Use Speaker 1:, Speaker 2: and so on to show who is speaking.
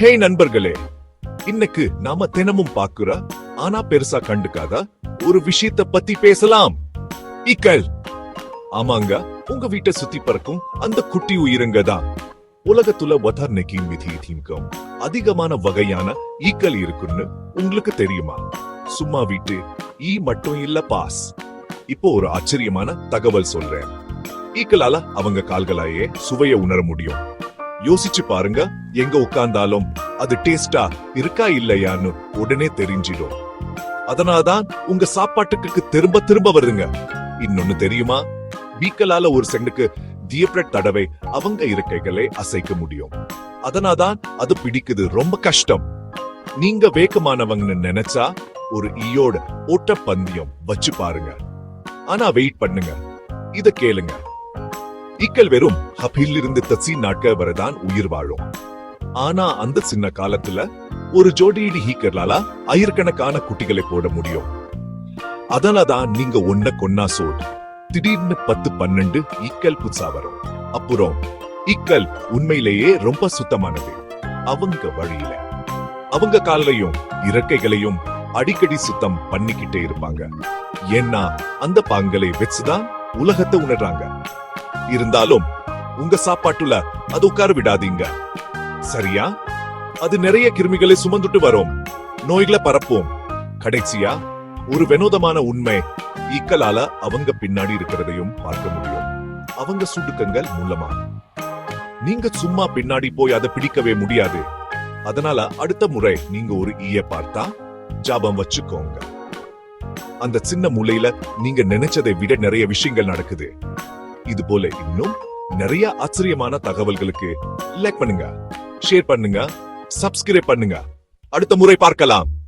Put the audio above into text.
Speaker 1: ஹே நண்பர்களே இன்னைக்கு நாம தினமும் பாக்குற ஆனா பெருசா கண்டுக்காத ஒரு விஷயத்த பத்தி பேசலாம். இக்கல். ஆமாங்க உங்க வீட்டை சுத்தி பறக்கும் அந்த குட்டி உயிருங்க தான். உலகத்துல ஒதர்னைக்கும் விதிக்கும் அதிகமான வகையான ஈக்கள் இருக்குன்னு உங்களுக்கு தெரியுமா? சும்மா வீட்டு ஈ மட்டும் இல்ல பாஸ். இப்போ ஒரு ஆச்சரியமான தகவல் சொல்றேன். ஈக்களால அவங்க கால்களாயே சுவைய உணர முடியும். யோசிச்சு பாருங்க. எங்க உட்கார்ந்தாலும் அது டேஸ்டா இருக்கா இல்லையான்னு உடனே தெரிஞ்சிடும். அதனால்தான் உங்க சாப்பாட்டுக்கு திரும்ப திரும்ப வருதுங்க. இன்னொன்னு தெரியுமா? வீக்கலால ஒரு செகண்டுக்கு தியப்ரெட் தடவை அவங்க இருக்கைகளை அசைக்க முடியும். அதனாதான் அது பிடிக்குது ரொம்ப கஷ்டம். நீங்க வேகமானவங்கன்னு நினைச்சா ஒரு ஈயோட ஓட்ட பந்தயம் வச்சு பாருங்க. ஆனா வெயிட் பண்ணுங்க. இத கேளுங்க. ஈக்கள் வெறும் ஹபில் இருந்து தசி நாட்கள் வரதான் உயிர் வாழும். ஆனா அந்த சின்ன காலத்துல ஒரு ஜோடியடி ஹீக்கர்லால ஆயிரக்கணக்கான குட்டிகளை போட முடியும். அதனாலதான் நீங்க ஒன்ன கொன்னா சோட் திடீர்னு பத்து பன்னெண்டு இக்கல் புதுசா வரும். அப்புறம் இக்கல் உண்மையிலேயே ரொம்ப சுத்தமானது. அவங்க வழியில. அவங்க காலையும் இறக்கைகளையும் அடிக்கடி சுத்தம் பண்ணிக்கிட்டே இருப்பாங்க. ஏன்னா அந்த பாங்களை வச்சுதான் உலகத்தை உணர்றாங்க. இருந்தாலும் உங்க சாப்பாட்டுல அது உட்கார விடாதீங்க. சரியா? அது நிறைய கிருமிகளை சுமந்துட்டு வரும். நோய்களை பரப்போம். கடைசியா ஒரு வினோதமான உண்மை ஈக்கலால அவங்க பின்னாடி இருக்கிறதையும் பார்க்க முடியும். அவங்க சுடுக்கங்கள் மூலமா. நீங்க சும்மா பின்னாடி போய் அதை பிடிக்கவே முடியாது. அதனால அடுத்த முறை நீங்க ஒரு ஈய பார்த்தா ஜாபம் வச்சுக்கோங்க. அந்த சின்ன மூலையில நீங்க நினைச்சதை விட நிறைய விஷயங்கள் நடக்குது. இது போல இன்னும் நிறைய ஆச்சரியமான தகவல்களுக்கு லைக் பண்ணுங்க ஷேர் பண்ணுங்க சப்ஸ்கிரைப் பண்ணுங்க. அடுத்த முறை பார்க்கலாம்.